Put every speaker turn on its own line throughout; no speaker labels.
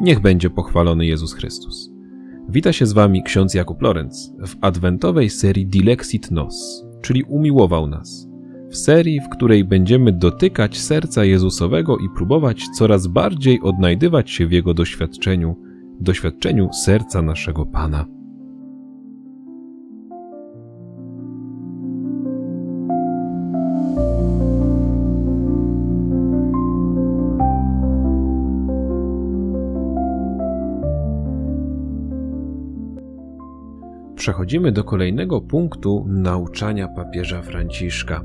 Niech będzie pochwalony Jezus Chrystus. Wita się z Wami ksiądz Jakub Lorenz w adwentowej serii Dilexit Nos, czyli Umiłował nas. W serii, w której będziemy dotykać serca Jezusowego i próbować coraz bardziej odnajdywać się w Jego doświadczeniu, doświadczeniu serca naszego Pana. Przechodzimy do kolejnego punktu nauczania papieża Franciszka.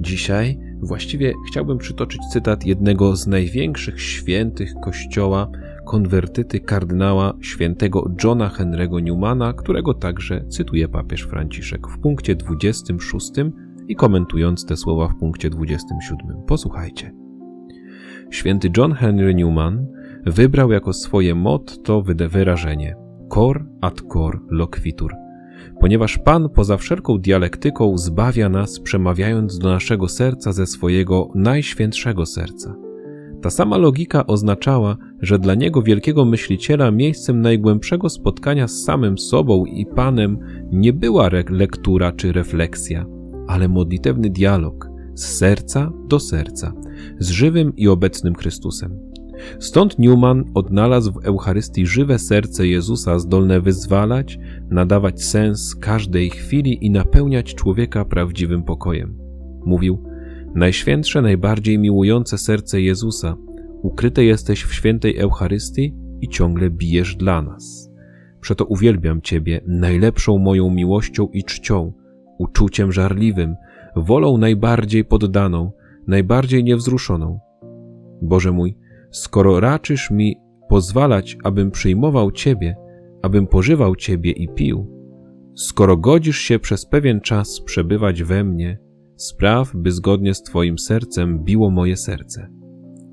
Dzisiaj właściwie chciałbym przytoczyć cytat jednego z największych świętych Kościoła, konwertyty kardynała świętego Johna Henry'ego Newmana, którego także cytuje papież Franciszek w punkcie 26 i komentując te słowa w punkcie 27. Posłuchajcie. Święty John Henry Newman wybrał jako swoje motto wyrażenie cor ad cor loquitur – ponieważ Pan poza wszelką dialektyką zbawia nas, przemawiając do naszego serca ze swojego najświętszego serca. Ta sama logika oznaczała, że dla niego wielkiego myśliciela miejscem najgłębszego spotkania z samym sobą i Panem nie była lektura czy refleksja, ale modlitewny dialog z serca do serca, z żywym i obecnym Chrystusem. Stąd Newman odnalazł w Eucharystii żywe serce Jezusa zdolne wyzwalać, nadawać sens każdej chwili i napełniać człowieka prawdziwym pokojem. Mówił: Najświętsze, najbardziej miłujące serce Jezusa, ukryte jesteś w świętej Eucharystii i ciągle bijesz dla nas. Przeto uwielbiam Ciebie najlepszą moją miłością i czcią, uczuciem żarliwym, wolą najbardziej poddaną, najbardziej niewzruszoną. Boże mój, skoro raczysz mi pozwalać, abym przyjmował Ciebie, abym pożywał Ciebie i pił, skoro godzisz się przez pewien czas przebywać we mnie, spraw, by zgodnie z Twoim sercem biło moje serce.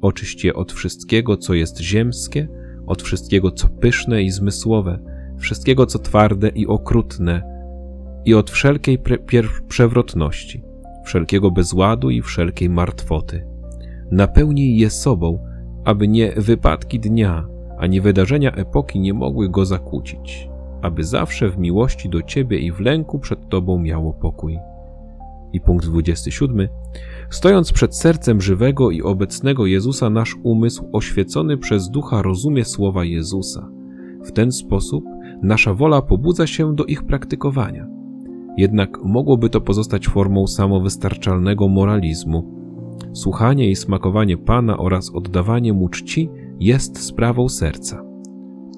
Oczyść je od wszystkiego, co jest ziemskie, od wszystkiego, co pyszne i zmysłowe, wszystkiego, co twarde i okrutne, i od wszelkiej przewrotności, wszelkiego bezładu i wszelkiej martwoty. Napełnij je sobą, aby nie wypadki dnia, ani wydarzenia epoki nie mogły go zakłócić, aby zawsze w miłości do Ciebie i w lęku przed Tobą miało pokój. I punkt 27. Stojąc przed sercem żywego i obecnego Jezusa, nasz umysł oświecony przez ducha rozumie słowa Jezusa. W ten sposób nasza wola pobudza się do ich praktykowania. Jednak mogłoby to pozostać formą samowystarczalnego moralizmu, Słuchanie i smakowanie Pana oraz oddawanie Mu czci jest sprawą serca.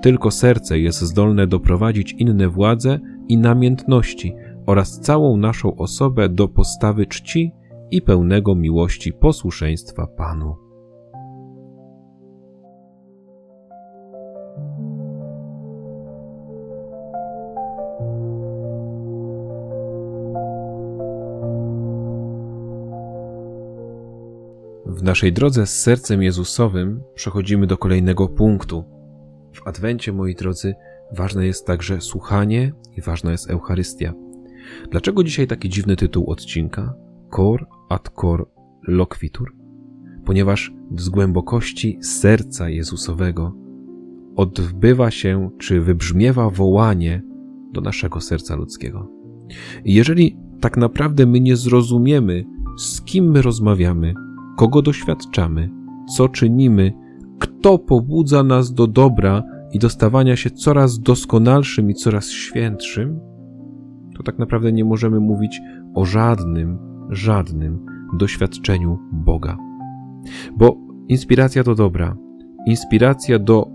Tylko serce jest zdolne doprowadzić inne władze i namiętności oraz całą naszą osobę do postawy czci i pełnego miłości posłuszeństwa Panu. Naszej drodze z sercem Jezusowym przechodzimy do kolejnego punktu. W Adwencie, moi drodzy, ważne jest także słuchanie i ważna jest Eucharystia. Dlaczego dzisiaj taki dziwny tytuł odcinka? Cor ad cor loquitur? Ponieważ z głębokości serca Jezusowego odbywa się czy wybrzmiewa wołanie do naszego serca ludzkiego. I jeżeli tak naprawdę my nie zrozumiemy, z kim my rozmawiamy, kogo doświadczamy, co czynimy, kto pobudza nas do dobra i do stawania się coraz doskonalszym i coraz świętszym, to tak naprawdę nie możemy mówić o żadnym, żadnym doświadczeniu Boga. Bo inspiracja to dobra, inspiracja do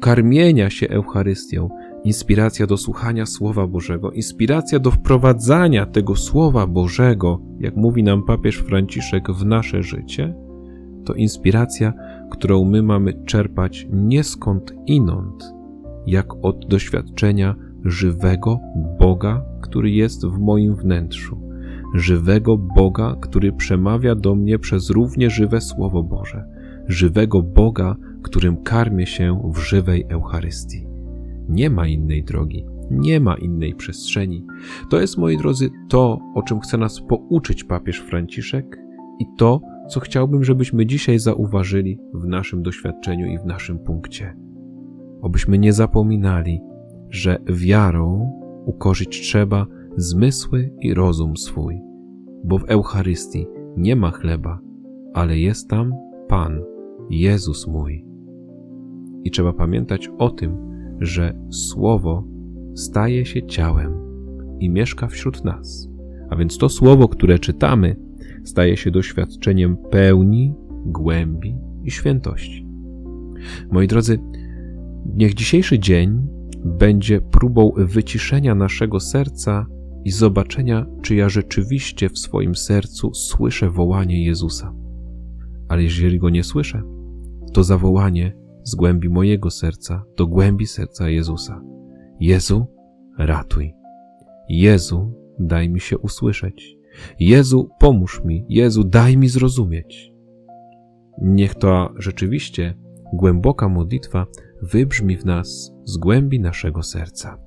karmienia się Eucharystią, inspiracja do słuchania Słowa Bożego, inspiracja do wprowadzania tego Słowa Bożego, jak mówi nam papież Franciszek, w nasze życie, to inspiracja, którą my mamy czerpać nie skąd inąd, jak od doświadczenia żywego Boga, który jest w moim wnętrzu, żywego Boga, który przemawia do mnie przez równie żywe Słowo Boże, żywego Boga, którym karmię się w żywej Eucharystii. Nie ma innej drogi, nie ma innej przestrzeni. To jest, moi drodzy, to, o czym chce nas pouczyć papież Franciszek i to, co chciałbym, żebyśmy dzisiaj zauważyli w naszym doświadczeniu i w naszym punkcie. obyśmy nie zapominali, że wiarą ukorzyć trzeba zmysły i rozum swój, bo w Eucharystii nie ma chleba, ale jest tam Pan, Jezus mój. I trzeba pamiętać o tym, że Słowo staje się ciałem i mieszka wśród nas. A więc to Słowo, które czytamy, staje się doświadczeniem pełni, głębi i świętości. Moi drodzy, niech dzisiejszy dzień będzie próbą wyciszenia naszego serca i zobaczenia, czy ja rzeczywiście w swoim sercu słyszę wołanie Jezusa. Ale jeżeli go nie słyszę, to zawołanie z głębi mojego serca do głębi serca Jezusa. Jezu, ratuj. Jezu, daj mi się usłyszeć. Jezu, pomóż mi. Jezu, daj mi zrozumieć. Niech to rzeczywiście głęboka modlitwa wybrzmi w nas z głębi naszego serca.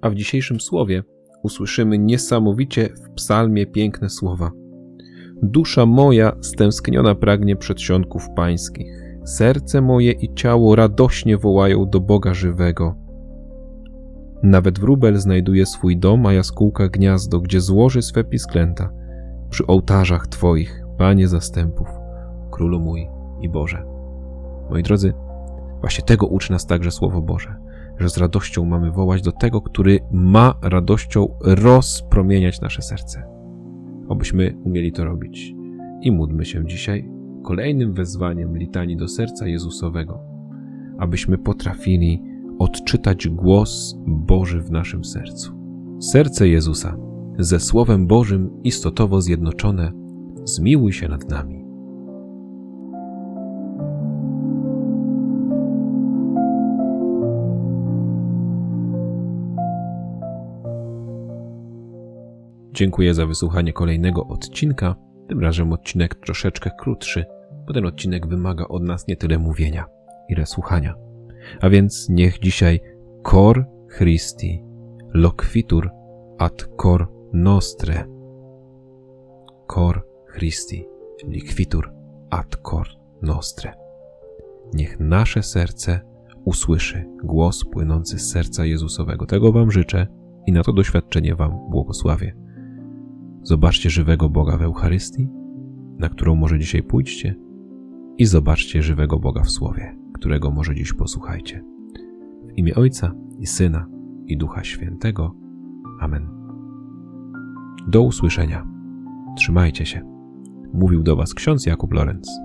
A w dzisiejszym słowie usłyszymy niesamowicie w psalmie piękne słowa. Dusza moja stęskniona pragnie przedsionków pańskich. Serce moje i ciało radośnie wołają do Boga żywego. Nawet wróbel znajduje swój dom, a jaskółka gniazdo, gdzie złoży swe pisklęta. Przy ołtarzach Twoich, Panie zastępów, Królu mój i Boże. Moi drodzy, właśnie tego uczy nas także Słowo Boże, że z radością mamy wołać do tego, który ma radością rozpromieniać nasze serce. Obyśmy umieli to robić. I módlmy się dzisiaj kolejnym wezwaniem litanii do serca Jezusowego, abyśmy potrafili odczytać głos Boży w naszym sercu. Serce Jezusa, ze Słowem Bożym istotowo zjednoczone, zmiłuj się nad nami. Dziękuję za wysłuchanie kolejnego odcinka. Tym razem odcinek troszeczkę krótszy, bo ten odcinek wymaga od nas nie tyle mówienia, ile słuchania. A więc niech dzisiaj cor Christi loquitur ad cor nostre. Cor Christi liquitur ad cor nostre. Niech nasze serce usłyszy głos płynący z serca Jezusowego. Tego Wam życzę i na to doświadczenie Wam błogosławię. Zobaczcie żywego Boga w Eucharystii, na którą może dzisiaj pójdźcie, i zobaczcie żywego Boga w Słowie, którego może dziś posłuchajcie. W imię Ojca i Syna i Ducha Świętego. Amen. Do usłyszenia. Trzymajcie się. Mówił do Was ksiądz Jakub Lorenz.